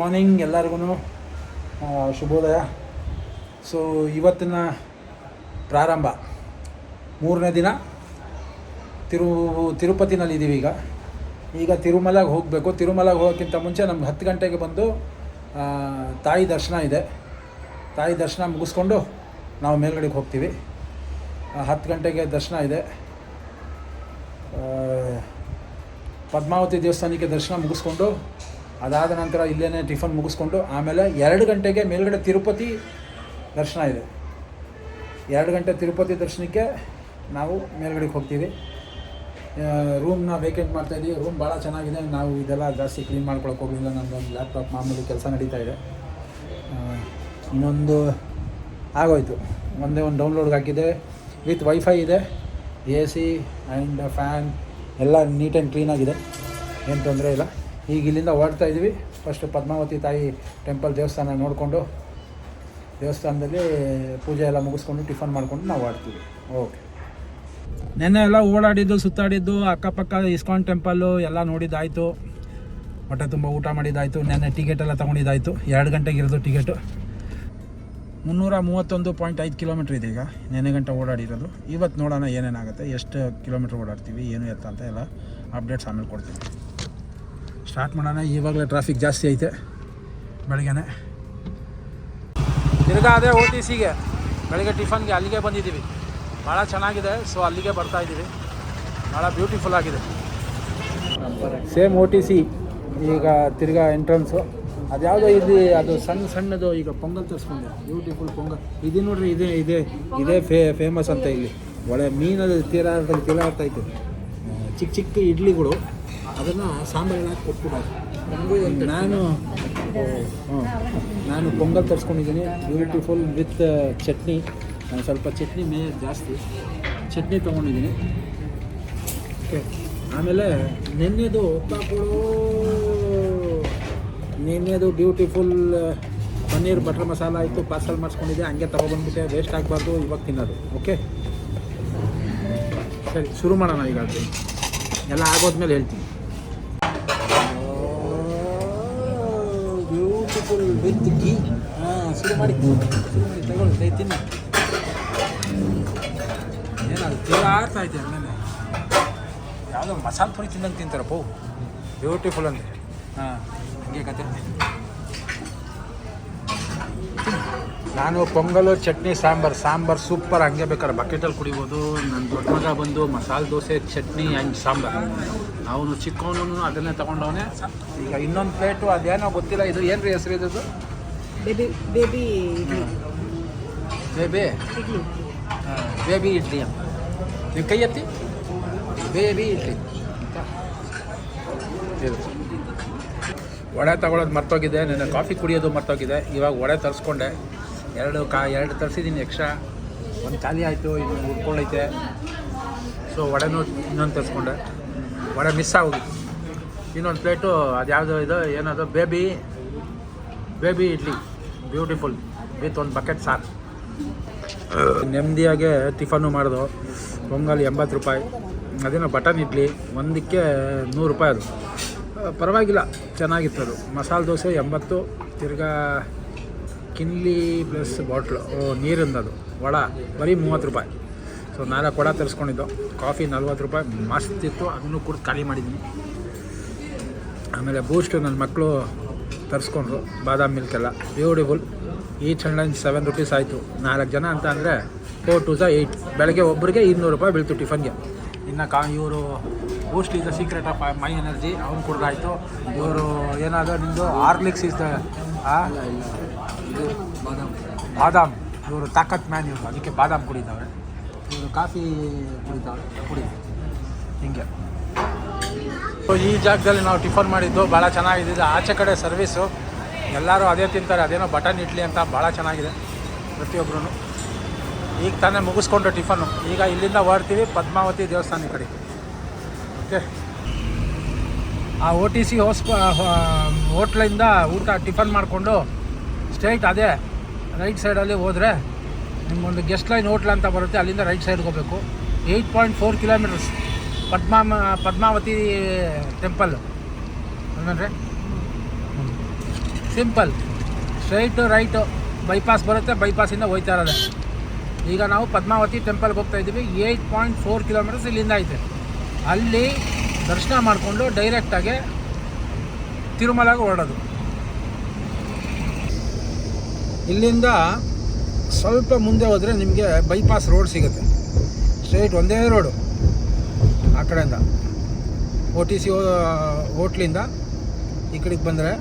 Morning ಎಲ್ಲರಿಗೂ ಶುಭೋದಯ. So ಇವತ್ತಿನ ಪ್ರಾರಂಭ. ಮೂರನೇ ದಿನ. ತಿರು, ತಿರುಪತಿನಲ್ಲಿ ಇದ್ದೀವಿ ಈಗ. ಈಗ ತಿರುಮಲಗೆ ಹೋಗಬೇಕು. ತಿರುಮಲಗೆ ಹೋಗೋಕ್ಕಿಂತ ಮುಂಚೆ ನಮ್ಗೆ ಹತ್ತು ಗಂಟೆಗೆ ಬಂದು ತಾಯಿ ದರ್ಶನ ಇದೆ. ತಾಯಿ ದರ್ಶನ ಮುಗಿಸ್ಕೊಂಡು ನಾವು ಮೇಲ್ಗಡೆಗೆ ಹೋಗ್ತೀವಿ. ಹತ್ತು ಗಂಟೆಗೆ ದರ್ಶನ ಇದೆ. ಪದ್ಮಾವತಿ ದೇವಸ್ಥಾನಕ್ಕೆ ದರ್ಶನ ಮುಗಿಸ್ಕೊಂಡು ಅದಾದ ನಂತರ ಇಲ್ಲೇ ಟಿಫನ್ ಮುಗಿಸ್ಕೊಂಡು ಆಮೇಲೆ ಎರಡು ಗಂಟೆಗೆ ಮೇಲ್ಗಡೆ ತಿರುಪತಿ ದರ್ಶನ ಇದೆ. ಎರಡು ಗಂಟೆ ತಿರುಪತಿ ದರ್ಶನಕ್ಕೆ ನಾವು ಮೇಲ್ಗಡೆಗೆ ಹೋಗ್ತೀವಿ. ರೂಮ್ನ ವೇಕೆಂಟ್ ಮಾಡ್ತಾಯಿದ್ದೀವಿ ರೂಮ್ ಭಾಳ ಚೆನ್ನಾಗಿದೆ. ನಾವು ಇದೆಲ್ಲ ಜಾಸ್ತಿ ಕ್ಲೀನ್ ಮಾಡ್ಕೊಳಕ್ಕೆ ಹೋಗಲಿಲ್ಲ. ನಮ್ಮದೊಂದು ಲ್ಯಾಪ್ಟಾಪ್ ಮಾಮೂಲಿ ಕೆಲಸ ನಡೀತಾ ಇದೆ. ಇನ್ನೊಂದು ಆಗೋಯ್ತು. ಒಂದೇ ಒಂದು ಡೌನ್ಲೋಡ್ಗೆ ಹಾಕಿದೆ ವಿತ್ ವೈಫೈ ಇದೆ. ಎ ಸಿ ಆ್ಯಂಡ್ ಫ್ಯಾನ್ ಎಲ್ಲ ನೀಟ್ ಆ್ಯಂಡ್ ಕ್ಲೀನಾಗಿದೆ ಏನು ತೊಂದರೆ ಇಲ್ಲ. ಈಗ ಇಲ್ಲಿಂದ ಓಡ್ತಾ ಇದ್ದೀವಿ. ಫಸ್ಟ್ ಪದ್ಮಾವತಿ ತಾಯಿ ಟೆಂಪಲ್ ದೇವಸ್ಥಾನ ನೋಡಿಕೊಂಡು, ದೇವಸ್ಥಾನದಲ್ಲಿ ಪೂಜೆ ಎಲ್ಲ ಮುಗಿಸ್ಕೊಂಡು ಟಿಫನ್ ಮಾಡ್ಕೊಂಡು ನಾವು ಹೊರಡ್ತೀವಿ ಓಕೆ ನೆನ್ನೆ ಎಲ್ಲ ಓಡಾಡಿದ್ದು, ಸುತ್ತಾಡಿದ್ದು, ಅಕ್ಕಪಕ್ಕ ಇಸ್ಕಾನ್ ಟೆಂಪಲ್ಲು ಎಲ್ಲ ನೋಡಿದ್ದಾಯಿತು. ಹೊಟ್ಟೆ ತುಂಬ ಊಟ ಮಾಡಿದ್ದಾಯಿತು. ನೆನ್ನೆ ಟಿಕೆಟ್ ಎಲ್ಲ ತೊಗೊಂಡಿದ್ದಾಯಿತು. ಎರಡು ಗಂಟೆಗೆ ಇರೋದು ಟಿಕೆಟು ಮುನ್ನೂರ ಮೂವತ್ತೊಂದು ಪಾಯಿಂಟ್ ಐದು ಕಿಲೋಮೀಟ್ರ್ ಇದೆ ಈಗ. ನೆನ್ನೆ ಗಂಟೆ ಓಡಾಡಿರೋದು. ಇವತ್ತು ನೋಡೋಣ ಏನೇನಾಗುತ್ತೆ, ಎಷ್ಟು ಕಿಲೋಮೀಟ್ರ್ ಓಡಾಡ್ತೀವಿ, ಏನು ಎತ್ತ ಅಂತ ಎಲ್ಲ ಅಪ್ಡೇಟ್ಸ್ ಆಮೇಲೆ ಕೊಡ್ತೀವಿ ಸ್ಟಾರ್ಟ್ ಮಾಡೋಣ. ಇವಾಗಲೇ ಟ್ರಾಫಿಕ್ ಜಾಸ್ತಿ ಐತೆ ಬೆಳಗ್ಗೆನೆ. ತಿರ್ಗಾ ಅದೇ ಓ ಟಿ ಸಿಗೆ ಬೆಳಗ್ಗೆ ಟಿಫನ್ಗೆ ಅಲ್ಲಿಗೆ ಬಂದಿದ್ದೀವಿ. ಭಾಳ ಚೆನ್ನಾಗಿದೆ ಸೊ ಅಲ್ಲಿಗೆ ಬರ್ತಾ ಇದ್ದೀವಿ. ಭಾಳ ಬ್ಯೂಟಿಫುಲ್ ಆಗಿದೆ. ಸೇಮ್ ಓ ಟಿ ಸಿ ಈಗ ತಿರ್ಗಾ ಎಂಟ್ರೆನ್ಸು ಅದ್ಯಾವುದೋ ಇಲ್ಲಿ, ಅದು ಸಣ್ಣ ಸಣ್ಣದು, ಈಗ ಪೊಂಗಲ್ ತರಿಸ್ಕೊಂಡೆ. ಬ್ಯೂಟಿಫುಲ್ ಪೊಂಗಲ್. ಇದು ನೋಡ್ರಿ, ಇದೇ ಇದೇ ಇದೇ ಫೇ ಫೇಮಸ್ ಅಂತ ಇಲ್ಲಿ. ಒಳ್ಳೆ ಮೀನಲ್ಲಿ ತೀರಾಡ್ತಾ ತೀರಾಡ್ತಾ ಇತ್ತು ಚಿಕ್ಕ ಚಿಕ್ಕ ಇಡ್ಲಿಗಳು. ಅದನ್ನು ಸಾಂಬಾರು ಹಾಕಿ ಕೊಟ್ಬಿಡೋದು ನಾನು. ನಾನು ಪೊಂಗಲ್ ತರಿಸ್ಕೊಂಡಿದ್ದೀನಿ. Beautiful with chutney. ನಾನು ಸ್ವಲ್ಪ ಚಟ್ನಿ ಮೇ ಜಾಸ್ತಿ. ಚಟ್ನಿ ತೊಗೊಂಡಿದ್ದೀನಿ. ಓಕೆ. ಆಮೇಲೆ ನಿನ್ನೆದು ಒಪ್ಪಾಕೊಡು ನಿನ್ನೆದು ಬ್ಯೂಟಿಫುಲ್ ಪನ್ನೀರ್ ಬಟರ್ ಮಸಾಲ ಆಯಿತು. ಪಾರ್ಸಲ್ ಮಾಡಿಸ್ಕೊಂಡಿದ್ದೆ. ಹಂಗೆ ತೊಗೊಬಂದ್ಬಿಟ್ಟೆ. ವೇಸ್ಟ್ ಆಗಬಾರ್ದು. ಇವಾಗ ತಿನ್ನೋದು. ಓಕೆ? ಸರಿ ಶುರು ಮಾಡೋಣ ಈಗ ಎಲ್ಲ ಆಗೋದ್ಮೇಲೆ ಹೇಳ್ತೀನಿ. ಬ್ಯೂಟಿಫುಲ್ ವಿತ್ ಗೀ ಹಾಂ, ಶುರು ಮಾಡಿ. ಶುರು ಮಾಡಿ, ತಗೊಳ್ಳಿ, ಕೈ ತಿನ್ನಿ. ಏನದು ಆಡ್ತಾ ಐತೆ ಹಂಗನೆ ಯಾವುದೋ ಮಸಾಲೆ ಪುರಿ ತಿಂದಂಗೆ ತಿಂತಾರಪ್ಪ ಬ್ಯೂಟಿಫುಲ್ ಅಂದರೆ ಹಾಂ, ಹಂಗೆ ಕತೆ. ನಾನು ಪೊಂಗಲು ಚಟ್ನಿ ಸಾಂಬಾರು. ಸಾಂಬಾರು ಸೂಪರ್. ಹಂಗೆ ಬೇಕಾದ್ರೆ ಬಕೆಟಲ್ಲಿ ಕುಡಿಬೋದು. ನನ್ನ ದೊಡ್ಡ ಮಗ ಬಂದು ಮಸಾಲೆ ದೋಸೆ ಚಟ್ನಿ ಆ್ಯಂಡ್ ಸಾಂಬಾರು. ಅವನು ಚಿಕ್ಕವನು ಅದನ್ನೇ ತೊಗೊಂಡವನೇ. ಈಗ ಇನ್ನೊಂದು ಪ್ಲೇಟು ಅದೇನೋ ಗೊತ್ತಿಲ್ಲ. ಇದು ಏನು ರೀ ಹೆಸರು ಇದ್ದದ್ದು baby baby idli. Baby? Baby idli ಅಂತ. ನೀವು ಕೈ ಎತ್ತಿ. ಬೇಬಿ ಇಡ್ಲಿ. ವಡೆ ತಗೊಳ್ಳೋದು ಮರ್ತೋಗಿದೆ. ನನ್ನ ಕಾಫಿ ಕುಡಿಯೋದು ಮರ್ತೋಗಿದೆ. ಇವಾಗ ವಡೆ ತರಿಸ್ಕೊಂಡೆ. ಎರಡು ಕಾ ಎರಡು ತರಿಸಿದ್ದೀನಿ ಎಕ್ಸ್ಟ್ರಾ ಒಂದು ಖಾಲಿ ಆಯಿತು ಇನ್ನು ಉಳ್ಕೊಳ್ಳೈತೆ ಸೊ ವಡೆನೂ ಇನ್ನೊಂದು ತರಿಸ್ಕೊಂಡೆ. ವಡೆ ಮಿಸ್ ಆಗೋಗಿತ್ತು. ಇನ್ನೊಂದು ಪ್ಲೇಟು ಅದು ಯಾವುದೋ ಇದು, ಏನದು? Baby baby idli. Beautiful with ಒಂದು ಬಕೆಟ್ ಸಾರ್. ನೆಮ್ಮದಿಯಾಗೆ ಟಿಫನ್ನು ಮಾಡಿದು. ಪೊಂಗಲ್ ಎಂಬತ್ತು ರೂಪಾಯಿ. ಅದೇನು ಬಟನ್ ಇಡ್ಲಿ. ಒಂದಕ್ಕೆ ನೂರು ರೂಪಾಯಿ ಅದು. ಪರವಾಗಿಲ್ಲ. ಚೆನ್ನಾಗಿತ್ತು ಅದು. ಮಸಾಲೆ ದೋಸೆ ಎಂಬತ್ತು. ತಿರ್ಗಾ ಕಿನ್ಲಿ ಪ್ಲಸ್ ಬಾಟ್ಲು ನೀರಿಂದದು. ವಡ, ಬರೀ ಮೂವತ್ತು ರೂಪಾಯಿ. ಸೊ ನಾಲ್ಕು ವಡ ತರಿಸ್ಕೊಂಡಿದ್ದು. ಕಾಫಿ ನಲ್ವತ್ತು ರೂಪಾಯಿ. ಮಸ್ತ್ ಇತ್ತು. ಅದನ್ನು ಕೂಡ ಖಾಲಿ ಮಾಡಿದ್ದೀನಿ ಆಮೇಲೆ ಬೂಸ್ಟು ನನ್ನ ಮಕ್ಕಳು ತರಿಸ್ಕೊಂಡ್ರು. ಬಾದಾಮ್ ಮಿಲ್ಕ್ ಎಲ್ಲ. Beautiful each hundred seven rupees ಆಯಿತು. ನಾಲ್ಕು ಜನ ಅಂತ ಅಂದರೆ ಫೋರ್ ಟು ಝ ಏಯ್ಟ್ ಬೆಳಗ್ಗೆ ಒಬ್ಬರಿಗೆ ಇನ್ನೂರು ರೂಪಾಯಿ ಬೀಳ್ತು ಟಿಫನ್ಗೆ. ಇನ್ನು ಕಾ, ಇವರು Boost is the secret of my energy ಅವ್ನು ಕುಡ್ದಾಯಿತು. ಇವರು ಏನಾದರೂ ನಿಮ್ಮದು ಆರ್ಲಿಕ್ಸ್ ಇಸ್ ದ ಬಾದಾಮ್. ಇವರು ತಾಕತ್ ಮ್ಯಾನ್ ಇವರು. ಅದಕ್ಕೆ ಬಾದಾಮ್ ಕುಡಿತಾವೆ ಇವರು ಕಾಫಿ ಕುಡಿತಾವೆ ಕುಡಿ. ಹಿಂಗೆ. ಸೊ ಈ ಜಾಗದಲ್ಲಿ ನಾವು ಟಿಫನ್ ಮಾಡಿದ್ದು ಭಾಳ ಚೆನ್ನಾಗಿದೆ ಆಚೆ ಕಡೆ ಸರ್ವಿಸು ಎಲ್ಲರೂ ಅದೇ ತಿಂತಾರೆ. ಅದೇನೋ ಬಟನ್ ಇಡ್ಲಿ ಅಂತ ಭಾಳ ಚೆನ್ನಾಗಿದೆ ಪ್ರತಿಯೊಬ್ಬರೂ ಈಗ ತಾನೇ ಮುಗಿಸ್ಕೊಂಡು ಟಿಫನ್ನು. ಈಗ ಇಲ್ಲಿಂದ ಹೊರ್ತೀವಿ ಪದ್ಮಾವತಿ ದೇವಸ್ಥಾನ ಕಡೆ. ಓಕೆ ಆ ಓ ಟಿ ಸಿ ಹೋಸ್ಪ ಹೋಟ್ಲಿಂದ ಊಟ ಟಿಫನ್ ಮಾಡಿಕೊಂಡು ಸ್ಟ್ರೈಟ್ ಅದೇ ರೈಟ್ ಸೈಡಲ್ಲಿ ಹೋದರೆ ನಿಮ್ಮೊಂದು ಗೆಸ್ಟ್ ಲೈನ್ ಹೋಟ್ಲ್ ಅಂತ ಬರುತ್ತೆ, ಅಲ್ಲಿಂದ ರೈಟ್ ಸೈಡ್ಗೆ ಹೋಗಬೇಕು. Eight point four kilometres Padma Padmavati temple ಅಂದರೆ ಸಿಂಪಲ್ ಸ್ಟ್ರೈಟು ರೈಟು ಬೈಪಾಸ್ ಬರುತ್ತೆ ಬೈಪಾಸಿಂದ ಹೋಯ್ತಾ ಇರೋದೆ. ಈಗ ನಾವು ಪದ್ಮಾವತಿ ಟೆಂಪಲ್ಗೆ ಹೋಗ್ತಾ ಇದ್ದೀವಿ ಏಯ್ಟ್ ಪಾಯಿಂಟ್ ಫೋರ್ ಕಿಲೋಮೀಟರ್ಸ್ ಇಲ್ಲಿಂದ ಐತೆ. ಅಲ್ಲಿ ದರ್ಶನ ಮಾಡಿಕೊಂಡು ಡೈರೆಕ್ಟಾಗಿ ತಿರುಮಲಾಗೆ ಹೊರಡೋದು. ಇಲ್ಲಿಂದ ಸ್ವಲ್ಪ ಮುಂದೆ ಹೋದರೆ ನಿಮಗೆ ಬೈಪಾಸ್ ರೋಡ್ ಸಿಗುತ್ತೆ. ಸ್ಟ್ರೈಟ್ ಒಂದೇ ರೋಡು ಆ ಕಡೆಯಿಂದ. ಒ ಟಿ ಸಿ ಹೋಟ್ಲಿಂದ ಈ ಕಡೆಗೆ ಬಂದರೆ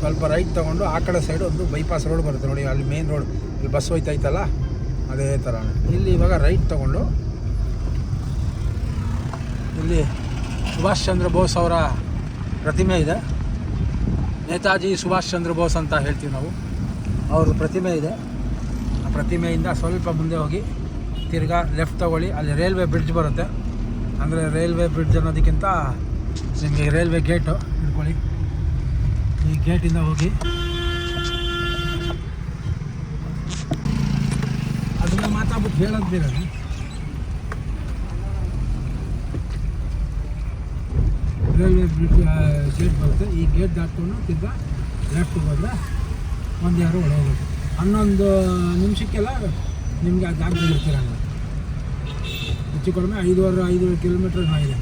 ಸ್ವಲ್ಪ ರೈಟ್ ತೊಗೊಂಡು ಆ ಕಡೆ ಸೈಡ್ ಒಂದು ಬೈಪಾಸ್ ರೋಡ್ ಬರುತ್ತೆ ನೋಡಿ, ಅಲ್ಲಿ ಮೇನ್ ರೋಡ್ ಇಲ್ಲಿ ಬಸ್ ಹೋಯ್ತೈತಲ್ಲ ಅದೇ ಥರ ಇಲ್ಲಿ ಇವಾಗ ರೈಟ್ ತೊಗೊಂಡು ಇಲ್ಲಿ ಸುಭಾಷ್ ಚಂದ್ರ ಬೋಸ್ ಅವರ ಪ್ರತಿಮೆ ಇದೆ. ನೇತಾಜಿ ಸುಭಾಷ್ ಚಂದ್ರ ಬೋಸ್ ಅಂತ ಹೇಳ್ತೀವಿ ನಾವು. ಅವ್ರ ಪ್ರತಿಮೆ ಇದೆ. ಆ ಪ್ರತಿಮೆಯಿಂದ ಸ್ವಲ್ಪ ಮುಂದೆ ಹೋಗಿ ತಿರ್ಗಾ ಲೆಫ್ಟ್ ತಗೊಳ್ಳಿ. ಅಲ್ಲಿ ರೈಲ್ವೆ ಬ್ರಿಡ್ಜ್ ಬರುತ್ತೆ. ಅಂದರೆ ರೈಲ್ವೆ ಬ್ರಿಡ್ಜ್ ಅನ್ನೋದಕ್ಕಿಂತ ನಿಮಗೆ ರೈಲ್ವೆ ಗೇಟು ಹಿಡ್ಕೊಳ್ಳಿ. ಈ ಗೇಟಿಂದ ಹೋಗಿ ಅದನ್ನ ಮಾತಾಡ್ಬಿಟ್ಟು ಹೇಳೋದು ಬೇರೆ ರೈಲ್ವೆ ಬ್ರಿಡ್ಜ್ ಗೇಟ್ ಬರುತ್ತೆ. ಈ ಗೇಟ್ ದಾಟ್ಕೊಂಡು ತಿರ್ಗಾ ಲೆಫ್ಟ್ ಹೋದ್ರೆ ಒಂದು ಯಾರು ಒಳಗೆ ಹನ್ನೊಂದು ನಿಮಿಷಕ್ಕೆಲ್ಲ ನಿಮಗೆ ಆ ಜಾಗದಲ್ಲಿ ಇರ್ತೀರಲ್ಲ ಹೆಚ್ಚು ಕಡಿಮೆ ಐದುವರೆ ಐದು ಕಿಲೋಮೀಟ್ರ್ ಆಗಿದೆ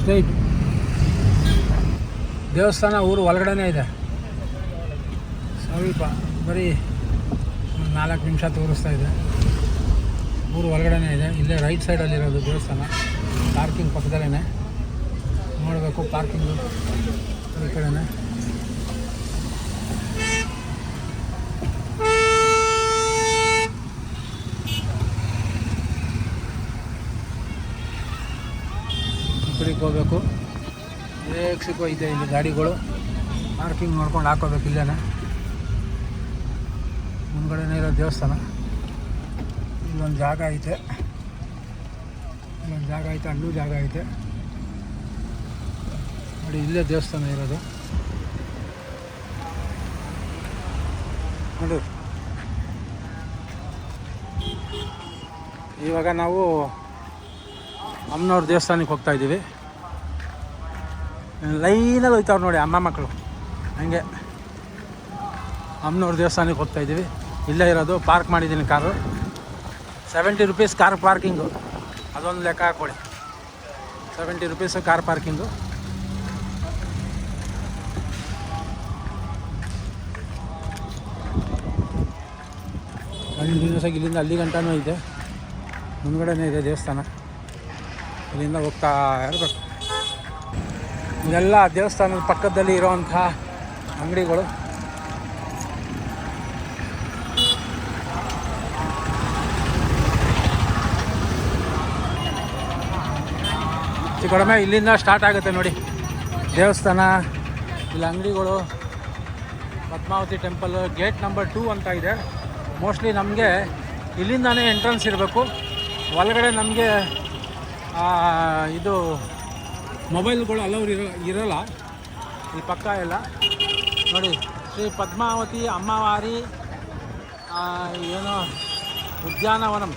ಸ್ಟ್ರೈಟ್ ದೇವಸ್ಥಾನ ಊರು ಒಳಗಡೆನೇ ಇದೆ. ಸ್ವಲ್ಪ ಬರೀ ನಾಲ್ಕು ನಿಮಿಷ ತೋರಿಸ್ತಾ ಇದೆ ಊರು ಒಳಗಡೆನೇ ಇದೆ. ಇಲ್ಲೇ ರೈಟ್ ಸೈಡಲ್ಲಿರೋದು ದೇವಸ್ಥಾನ. ಪಾರ್ಕಿಂಗ್ ಪಕ್ಕದಲ್ಲೇ ನೋಡಬೇಕು ಪಾರ್ಕಿಂಗು ಈ ಕಡೆನೇ. ಈ ಕಡೆಗೆ ಹೋಗ್ಬೇಕು. ರೇಕ್ಸಿಗೆ ಇದೆ ಇಲ್ಲಿ ಗಾಡಿಗಳು. ಪಾರ್ಕಿಂಗ್ ನೋಡ್ಕೊಂಡು ಹಾಕೋಬೇಕು ಇಲ್ಲೇನೆ. ಮುಂದ್ಗಡೆನೇ ಇರೋ ದೇವಸ್ಥಾನ. ಇಲ್ಲೊಂದು ಜಾಗ ಐತೆ. ಇಲ್ಲೊಂದು ಜಾಗ ಐತೆ, ಅಲ್ಲೂ ಜಾಗ ಐತೆ. ನೋಡಿ, ಇಲ್ಲೇ ದೇವಸ್ಥಾನ ಇರೋದು. ನೋಡಿ. ಇವಾಗ ನಾವು ಅಮ್ಮನವ್ರ ದೇವಸ್ಥಾನಕ್ಕೆ ಹೋಗ್ತಾ ಇದ್ದೀವಿ. ಲೈನಲ್ಲಿ ಹೋಯ್ತವ್ರು ನೋಡಿ ಅಮ್ಮ ಮಕ್ಕಳು. ಹಂಗೆ. ಅಮ್ಮನವ್ರ ದೇವಸ್ಥಾನಕ್ಕೆ ಹೋಗ್ತಾ ಇದ್ದೀವಿ. ಇಲ್ಲೇ ಇರೋದು, ಪಾರ್ಕ್ ಮಾಡಿದ್ದೀನಿ car. Seventy rupees car parking ಅದೊಂದು ಲೆಕ್ಕ ಹಾಕೊಳ್ಳಿ ಸೆವೆಂಟಿ ರುಪೀಸ್ ಕಾರ್ ಪಾರ್ಕಿಂಗು ದಿವಸಕ್ಕೆ ಇಲ್ಲಿಂದ ಅಲ್ಲಿ ಗಂಟನೂ ಇದೆ. ಮುಂದ್ಗಡೆನೇ ಇದೆ ದೇವಸ್ಥಾನ. ಇಲ್ಲಿಂದ ಹೋಗ್ತಾ ಇರಬೇಕು. ಇದೆಲ್ಲ ದೇವಸ್ಥಾನದ ಪಕ್ಕದಲ್ಲಿ ಇರೋವಂಥ ಅಂಗಡಿಗಳು. ಕಡಿಮೆ ಇಲ್ಲಿಂದ ಸ್ಟಾರ್ಟ್ ಆಗುತ್ತೆ ನೋಡಿ. ದೇವಸ್ಥಾನ, ಇಲ್ಲಿ ಅಂಗಡಿಗಳು, Padmavati temple gate number two ಅಂತ ಇದೆ. ಮೋಸ್ಟ್ಲಿ ನಮಗೆ ಇಲ್ಲಿಂದಾನೇ ಎಂಟ್ರೆನ್ಸ್ ಇರಬೇಕು. ಒಳಗಡೆ ನಮಗೆ ಇದು ಮೊಬೈಲ್ಗಳು ಅಲ್ಲವ್ರು ಇರೋ, ಇರೋಲ್ಲ. ಈ ಪಕ್ಕ ಎಲ್ಲ. ನೋಡಿ, ಶ್ರೀ ಪದ್ಮಾವತಿ ಅಮ್ಮವಾರಿ ಏನು ಉದ್ಯಾನವನಂ,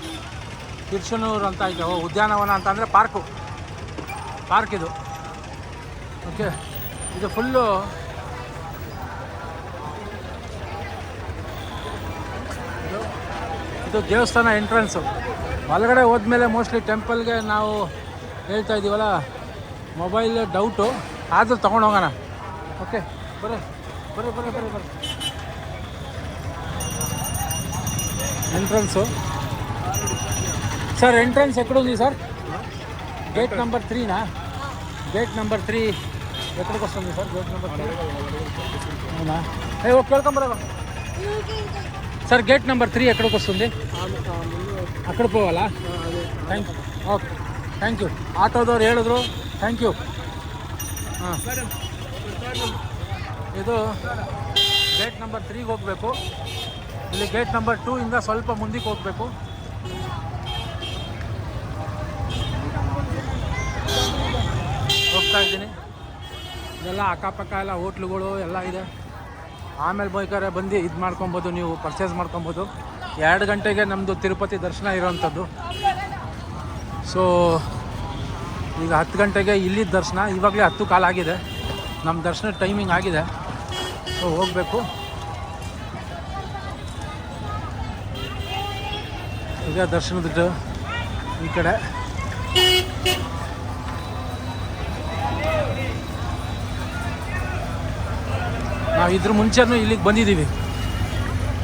ತಿರ್ಚನೂರು ಅಂತ ಇದೆ. ಉದ್ಯಾನವನ ಅಂತಂದರೆ ಪಾರ್ಕು ಪಾರ್ಕ್ ಇದು ಓಕೆ ಇದು ಫುಲ್ಲು ಇದು ಇದು ದೇವಸ್ಥಾನ ಎಂಟ್ರೆನ್ಸು ಒಳಗಡೆ ಹೋದ್ಮೇಲೆ ಮೋಸ್ಟ್ಲಿ ಟೆಂಪಲ್ಗೆ ನಾವು ಹೇಳ್ತಾ ಇದ್ದೀವಲ್ಲ ಮೊಬೈಲ್ ಡೌಟು ಆದರೂ ತೊಗೊಂಡು ಹೋಗೋಣ ಓಕೆ ಬರ್ರಿ ಬರ್ರಿ ಬರ್ರಿ ಬರ್ರಿ ಬರ್ರಿ ఎంట్రన్స్ సార్ ఎంట్రన్స్ ఎక్కడుంది sir gate number త్రీనా gate number three ఎక్కడికి వస్తుంది సార్ గేట్ నెంబర్ త్రీ అవునా ఏ okay welcome brother sir gate number three ఎక్కడికి వస్తుంది అక్కడ పోవాలా thank you okay thank you ಆಟೋದವ್ರು ಹೇಳಿದ್ರು ಥ್ಯಾಂಕ್ ಯು ಹಾಂ ಇದು ಗೇಟ್ ನಂಬರ್ ತ್ರೀಗೆ ಹೋಗಬೇಕು ಇಲ್ಲಿ ಗೇಟ್ ನಂಬರ್ ಟೂ ಇಂದ ಸ್ವಲ್ಪ ಮುಂದಕ್ಕೆ ಹೋಗಬೇಕು ಹೋಗ್ತಾ ಇದ್ದೀನಿ. ಇದೆಲ್ಲ ಅಕ್ಕಪಕ್ಕ ಎಲ್ಲ ಹೋಟ್ಲುಗಳು ಎಲ್ಲ ಇದೆ. ಆಮೇಲೆ ಬೇಕಾದ್ರೆ ಬಂದು ಇದು ಮಾಡ್ಕೊಬೋದು, ನೀವು ಪರ್ಚೇಸ್ ಮಾಡ್ಕೊಬೋದು. ಎರಡು ಗಂಟೆಗೆ ನಮ್ಮದು ತಿರುಪತಿ ದರ್ಶನ ಇರೋವಂಥದ್ದು ಸೊ ಈಗ ಹತ್ತು ಗಂಟೆಗೆ ಇಲ್ಲಿ ದರ್ಶನ, ಇವಾಗಲೇ ಹತ್ತು ಕಾಲಾಗಿದೆ ನಮ್ಮ ದರ್ಶನ ಟೈಮಿಂಗ್ ಆಗಿದೆ. ಸೊ ಹೋಗಬೇಕು. ಈಗ ದರ್ಶನದ ಈ ಕಡೆ. ನಾವು ಇದ್ರ ಮುಂಚೆನೂ ಇಲ್ಲಿಗೆ ಬಂದಿದ್ದೀವಿ.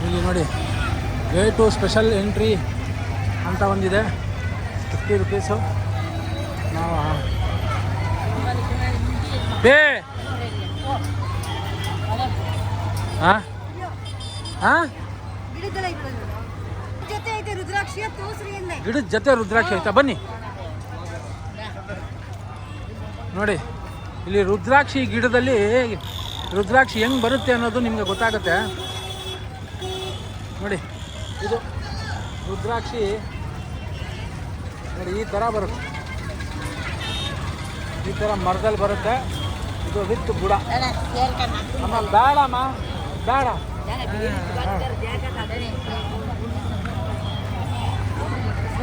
ಇಲ್ಲಿ ನೋಡಿ ವೇ ಟು ಸ್ಪೆಷಲ್ ಎಂಟ್ರಿ ಅಂತ ಒಂದಿದೆ. ಫಿಫ್ಟಿ ರುಪೀಸು ನಾವು ಬೇ! ಹಾಂ ಹಾಂ ಗಿಡದ ಜೊತೆ ರುದ್ರಾಕ್ಷಿ ಆಯ್ತಾ? ಬನ್ನಿ. ನೋಡಿ, ಇಲ್ಲಿ ರುದ್ರಾಕ್ಷಿ ಗಿಡದಲ್ಲಿ ರುದ್ರಾಕ್ಷಿ ಹೆಂಗೆ ಬರುತ್ತೆ ಅನ್ನೋದು ನಿಮಗೆ ಗೊತ್ತಾಗುತ್ತೆ. ನೋಡಿ, ಇದು ರುದ್ರಾಕ್ಷಿ. ನೋಡಿ, ಈ ಥರ ಬರುತ್ತೆ. ಈ ಥರ ಮರದಲ್ಲಿ ಬರುತ್ತೆ. ಇದು ವಿತ್ ಬುಡ. ಅಮ್ಮ, ಬೇಡಮ್ಮ, ಬೇಡ.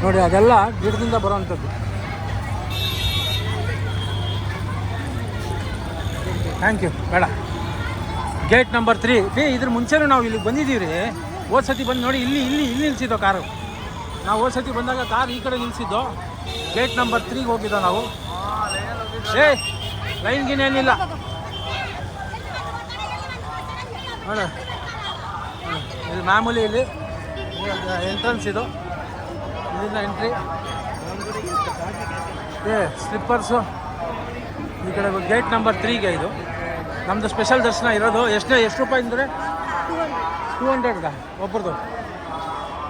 ನೋಡಿ, ಅದೆಲ್ಲ ಗಿಡದಿಂದ ಬರುವಂಥದ್ದು. ಥ್ಯಾಂಕ್ ಯು ಬೇಡ. Gate number three. ಏ, ಇದ್ರ ಮುಂಚೆನೂ ನಾವು ಇಲ್ಲಿಗೆ ಬಂದಿದ್ದೀವಿ ರೀ ಹೋದ ಸತಿ ಬಂದು ನೋಡಿ, ಇಲ್ಲಿ ಇಲ್ಲಿ ಇಲ್ಲಿ ನಿಲ್ಸಿದ್ದೋ ಕಾರು. ನಾವು ಹೋದ ಸತಿ ಬಂದಾಗ ಕಾರ್ ಈ ಕಡೆ ನಿಲ್ಸಿದ್ದೋ. ಗೇಟ್ ನಂಬರ್ ತ್ರೀಗೆ ಹೋಗಿದ್ದೋ ನಾವು. ಏ, ಲೈನ್ ಗಿನ್ ಏನಿಲ್ಲ. ನೋಡ. ಇದು ಮಾಮೂಲಿ ಇಲ್ಲಿ. ಎಂಟ್ರೆನ್ಸ್ ಇದು. ಇಲ್ಲಿಂದ ಎಂಟ್ರಿ ಏ ಸ್ಲಿಪ್ಪರ್ಸು ಈ ಕಡೆ ಗೇಟ್ ನಂಬರ್ ತ್ರೀಗೆ ಇದು. ನಮ್ಮದು ಸ್ಪೆಷಲ್ ದರ್ಶನ ಇರೋದು. ಎಷ್ಟೇ ಎಷ್ಟು ರೂಪಾಯಿ ಅಂದರೆ? ಟೂ ಹಂಡ್ರೆಡ್ಗಾ ಒಬ್ಬರದು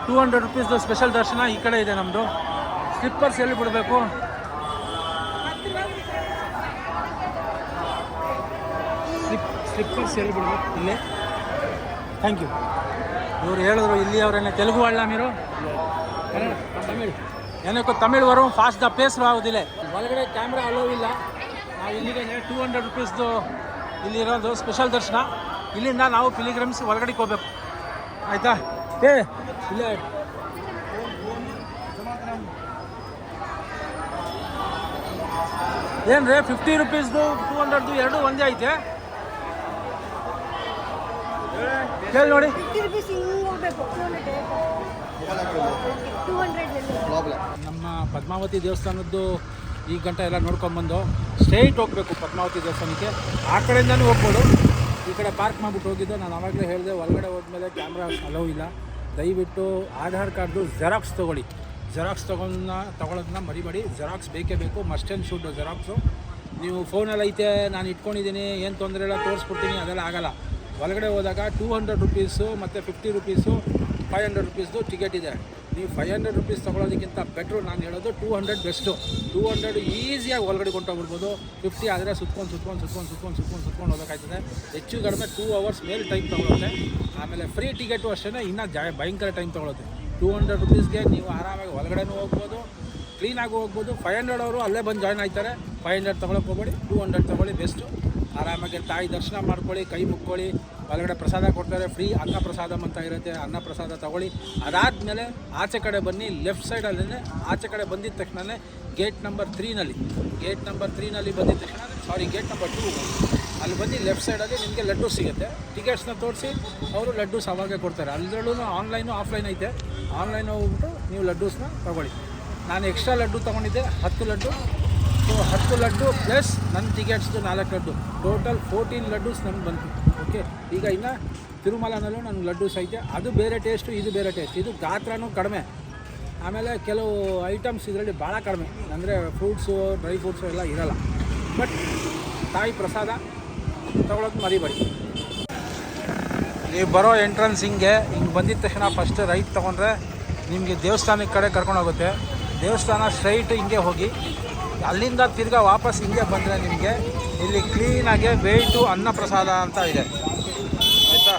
ಟೂ ಹಂಡ್ರೆಡ್ ರುಪೀಸ್ದು ಸ್ಪೆಷಲ್ ದರ್ಶನ ಈ ಕಡೆ ಇದೆ ನಮ್ಮದು ಸ್ಲಿಪ್ಪರ್ಸ್ ಎಲ್ಲಿ ಬಿಡಬೇಕು? ಸ್ಲಿಪ್ ಸ್ಲಿಪ್ಪರ್ಸ್ ಎಲ್ಲಿ ಬಿಡಬೇಕು? ಇಲ್ಲೇ. ಥ್ಯಾಂಕ್ ಯು ಇವರು ಹೇಳಿದ್ರು, ಇಲ್ಲಿ ಅವರೇನೆ ತೆಲುಗು ಅಲ್ಲ ಮೀರು. ತಮಿಳು ಏನಕ್ಕೂ ತಮಿಳ್ ಫಾಸ್ಟ್ ದ ಪೇಸ್ ಆಗೋದಿಲ್ಲ ಒಳಗಡೆ ಕ್ಯಾಮ್ರಾ ಅಲೋ ಇಲ್ಲ. ನಾವು ಇಲ್ಲಿಗೆ ಟೂ ಹಂಡ್ರೆಡ್ ರುಪೀಸ್ದು ಇಲ್ಲಿರೋದು ಸ್ಪೆಷಲ್ ದರ್ಶನ. ಇಲ್ಲಿಂದ ನಾವು ಫಿಲಿಗ್ರಮ್ಸ್ ಒಳಗಡೆಗೆ ಹೋಗ್ಬೇಕು. ಆಯಿತಾ? ಏ ಇಲ್ಲೇ. ಏನು ರೀ ಫಿಫ್ಟಿ ರುಪೀಸ್ದು ಟೂ ಹಂಡ್ರೆಡ್ದು ಎರಡು ಒಂದೇ ಐತೆ? ಕೇಳಿ ನೋಡಿ. ನಮ್ಮ ಪದ್ಮಾವತಿ ದೇವಸ್ಥಾನದ್ದು ಈ ಗಂಟೆ ಎಲ್ಲ ನೋಡ್ಕೊಂಬಂದು ಸ್ಟ್ರೈಟ್ ಹೋಗಬೇಕು ಪದ್ಮಾವತಿ ದೇವಸ್ಥಾನಕ್ಕೆ. ಆ ಕಡೆಯಿಂದನೂ ಹೋಗ್ಬೋದು. ಈ ಕಡೆ ಪಾರ್ಕ್ ಮಾಡಿಬಿಟ್ಟು ಹೋಗಿದ್ದು, ನಾನು ಆವಾಗಲೇ ಹೇಳಿದೆ, ಒಳಗಡೆ ಹೋದ್ಮೇಲೆ ಕ್ಯಾಮ್ರಾ ಅಲೋ ಇಲ್ಲ. ದಯವಿಟ್ಟು ಆಧಾರ್ ಕಾರ್ಡ್ದು ಜೆರಾಕ್ಸ್ ತೊಗೊಳ್ಳಿ. ಜೆರಾಕ್ಸ್ ತೊಗೊಂಡ ತೊಗೊಳೋದನ್ನ ಮರಿಬೇಡಿ. ಜೆರಾಕ್ಸ್ ಬೇಕೇ ಬೇಕು ಮಸ್ಟ್ ಆ್ಯಂಡ್ ಶೂಟ್ ಜೆರಾಕ್ಸು ನೀವು ಫೋನಲ್ಲಿ ಐತೆ, ನಾನು ಇಟ್ಕೊಂಡಿದ್ದೀನಿ, ಏನು ತೊಂದರೆ ಇಲ್ಲ ತೋರಿಸ್ಕೊಡ್ತೀನಿ ಅದೆಲ್ಲ ಆಗಲ್ಲ. ಒಳಗಡೆ ಹೋದಾಗ ಟೂ ಹಂಡ್ರೆಡ್ ರುಪೀಸು ಮತ್ತು ಫಿಫ್ಟಿ ರುಪೀಸು ಫೈವ್ ಹಂಡ್ರೆಡ್ ರುಪೀಸ್ದು ಟಿಕೆಟ್ ಇದೆ. ನೀವು ಫೈವ್ ಹಂಡ್ರೆಡ್ ರುಪೀಸ್ ತೊಗೊಳೋದಕ್ಕಿಂತ ಬೆಟ್ರು ನಾನು ಹೇಳೋದು two hundred best two hundred ಈಸಿಯಾಗಿ ಒಳಗಡೆ ಕೊಂಡೋಗ್ಬಿಡ್ಬೋದು ಫಿಫ್ಟಿ ಆದರೆ ಸುತ್ಕೊಂಡು ಸುತ್ಕೊಂಡು ಸುತ್ಕೊಂಡು ಸುತ್ಕೊಂಡು ಸುತ್ಕೊಂಡು ಸುತ್ಕೊಂಡು ಹೋಗೋಕ್ಕಾಯ್ತದೆ ಹೆಚ್ಚು ಕಡಿಮೆ ಟೂ ಅವರ್ಸ್ ಮೇಲೆ ಟೈಮ್ ತೊಗೊಳುತ್ತೆ. ಆಮೇಲೆ ಫ್ರೀ ಟಿಕೆಟು ಅಷ್ಟೇ ಇನ್ನೂ ಜಾ ಭಯಂಕರ ಟೈಮ್ ತೊಗೊಳುತ್ತೆ. ಟೂ ಹಂಡ್ರೆಡ್ ರುಪೀಸ್ಗೆ ನೀವು ಆರಾಮಾಗಿ ಒಳಗಡೆನೂ ಹೋಗ್ಬೋದು ಕ್ಲೀನಾಗಿ ಹೋಗ್ಬೋದು. ಫೈವ್ ಹಂಡ್ರೆಡ್ ಅವರು ಅಲ್ಲೇ ಬಂದು ಜಾಯ್ನ್ ಆಗ್ತಾರೆ ಫೈವ್ ಹಂಡ್ರೆಡ್ ತೊಗೊಳಕ್ಕೆ ಹೋಗ್ಬೇಡಿ ಟೂ ಹಂಡ್ರೆಡ್ ತೊಗೊಳ್ಳಿ ಬೆಸ್ಟು ಆರಾಮಾಗಿ ತಾಯಿ ದರ್ಶನ ಮಾಡ್ಕೊಳ್ಳಿ, ಕೈ ಮುಕ್ಕೊಳ್ಳಿ ಒಳಗಡೆ ಪ್ರಸಾದ ಕೊಡ್ತಾರೆ ಫ್ರೀ ಅನ್ನ ಪ್ರಸಾದಂ ಅಂತ ಇರುತ್ತೆ, ಅನ್ನ ಪ್ರಸಾದ ತಗೊಳ್ಳಿ. ಅದಾದಮೇಲೆ ಆಚೆ ಕಡೆ ಬನ್ನಿ ಲೆಫ್ಟ್ ಸೈಡಲ್ಲೇ ಆಚೆ ಕಡೆ ಬಂದಿದ್ದ ತಕ್ಷಣವೇ ಗೇಟ್ ನಂಬರ್ ತ್ರೀನಲ್ಲಿ ಗೇಟ್ ನಂಬರ್ ತ್ರೀನಲ್ಲಿ ಬಂದಿದ್ದ ತಕ್ಷಣ ಸಾರಿ ಗೇಟ್ ನಂಬರ್ ಟೂ ಅಲ್ಲಿ ಬಂದು ಲೆಫ್ಟ್ ಸೈಡಲ್ಲಿ ನಿಮಗೆ ಲಡ್ಡು ಸಿಗುತ್ತೆ. ಟಿಕೆಟ್ಸ್ನ ತೋರಿಸಿ, ಅವರು ಲಡ್ಡು ಅವಾಗೆ ಕೊಡ್ತಾರೆ. ಅಲ್ಲದ್ರಲ್ಲೂ ಆನ್ಲೈನು ಆಫ್ಲೈನ್ ಐತೆ. ಆನ್ಲೈನ್ ಹೋಗ್ಬಿಟ್ಟು ನೀವು ಲಡ್ಡೂಸ್ನ ತಗೊಳ್ಳಿ. ನಾನು ಎಕ್ಸ್ಟ್ರಾ ಲಡ್ಡು ತೊಗೊಂಡಿದ್ದೆ, ಹತ್ತು ಲಡ್ಡು. ಸೊ ಹತ್ತು ಲಡ್ಡು ಪ್ಲಸ್ ನನ್ನ ಟಿಕೆಟ್ಸ್ದು ನಾಲ್ಕು ಲಡ್ಡು. ಟೋಟಲ್ ಫೋರ್ಟೀನ್ ಲಡ್ಡೂಸ್ ನಮ್ಗೆ ಬಂತು. ಓಕೆ, ಈಗ ಇನ್ನು ತಿರುಮಲನಲ್ಲೂ ನನಗೆ ಲಡ್ಡು ಸಹಿತ, ಅದು ಬೇರೆ ಟೇಸ್ಟು ಇದು ಬೇರೆ ಟೇಸ್ಟ್ ಇದು ಗಾತ್ರನೂ ಕಡಿಮೆ. ಆಮೇಲೆ ಕೆಲವು ಐಟಮ್ಸ್ ಇದರಲ್ಲಿ ಭಾಳ ಕಡಿಮೆ, ಅಂದರೆ ಫ್ರೂಟ್ಸು ಡ್ರೈ ಫ್ರೂಟ್ಸು ಎಲ್ಲ ಇರಲ್ಲ. ಬಟ್ ತಾಯಿ ಪ್ರಸಾದ ತಗೊಳೋದು ಮರಿಬೇಡಿ. ನೀವು ಬರೋ ಎಂಟ್ರೆನ್ಸ್ ಹಿಂಗೆ ಹಿಂಗೆ ಬಂದಿದ ತಕ್ಷಣ ಫಸ್ಟ್ ರೈಟ್ ತೊಗೊಂಡ್ರೆ ನಿಮಗೆ ದೇವಸ್ಥಾನದ ಕಡೆ ಕರ್ಕೊಂಡು ಹೋಗುತ್ತೆ ದೇವಸ್ಥಾನ ಸ್ಟ್ರೈಟ್ ಹಿಂಗೆ ಹೋಗಿ ಅಲ್ಲಿಂದ ತಿರ್ಗಾ ವಾಪಸ್ ಹಿಂಗೆ ಬಂದರೆ ನಿಮಗೆ ಇಲ್ಲಿ ಕ್ಲೀನಾಗೆ ವೇಟು ಅನ್ನಪ್ರಸಾದ ಅಂತ ಇದೆ. ಆಯಿತಾ?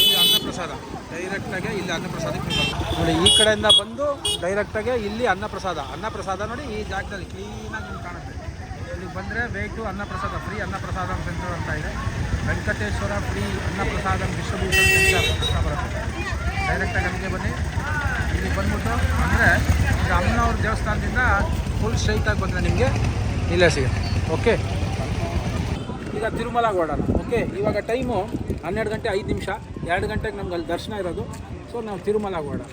ಇಲ್ಲಿ ಅನ್ನಪ್ರಸಾದ. ಡೈರೆಕ್ಟಾಗೆ ಇಲ್ಲಿ ಅನ್ನಪ್ರಸಾದಕ್ಕೆ. ನೋಡಿ, ಈ ಕಡೆಯಿಂದ ಬಂದು ಡೈರೆಕ್ಟಾಗೆ ಇಲ್ಲಿ ಅನ್ನಪ್ರಸಾದ. ಅನ್ನಪ್ರಸಾದ ನೋಡಿ, ಈ ಜಾಗದಲ್ಲಿ ಕ್ಲೀನಾಗಿ ನಿಮ್ಗೆ ಕಾಣುತ್ತೆ. ಇಲ್ಲಿ ಬಂದರೆ ವೇಟು ಅನ್ನಪ್ರಸಾದ ಫ್ರೀ ಅನ್ನಪ್ರಸಾದ ಸೆಂಟರ್ ಅಂತ ಇದೆ. ವೆಂಕಟೇಶ್ವರ ಫ್ರೀ ಅನ್ನಪ್ರಸಾದ ಡಿಸ್ಟ್ರಿಬ್ಯೂಷನ್ ಸೆಂಟರ್ ಅಂತ ಬರುತ್ತೆ ಡೈರೆಕ್ಟಾಗಿ ಅಲ್ಲಿಗೆ ಬನ್ನಿ ಇಲ್ಲಿ ಬಂದ್ಬಿಟ್ಟು ಅಂದರೆ ಈಗ ಅಮ್ಮನವ್ರ ದೇವಸ್ಥಾನದಿಂದ ಫುಲ್ ಸ್ಟ್ರೈಟಾಗಿ ಬಂದರೆ ನಿಮಗೆ ಇಲ್ಲೇ ಸಿಗುತ್ತೆ. ಓಕೆ ಈಗ ತಿರುಮಲ ಓಡೋಣ ಓಕೆ ಇವಾಗ ಟೈಮು ಹನ್ನೆರಡು ಗಂಟೆ ಐದು ನಿಮಿಷ. ಎರಡು ಗಂಟೆಗೆ ನಮ್ಗೆ ಅಲ್ಲಿ ದರ್ಶನ ಇರೋದು. ಸೊ ನಾವು ತಿರುಮಲ ಹೊರಡೋಣ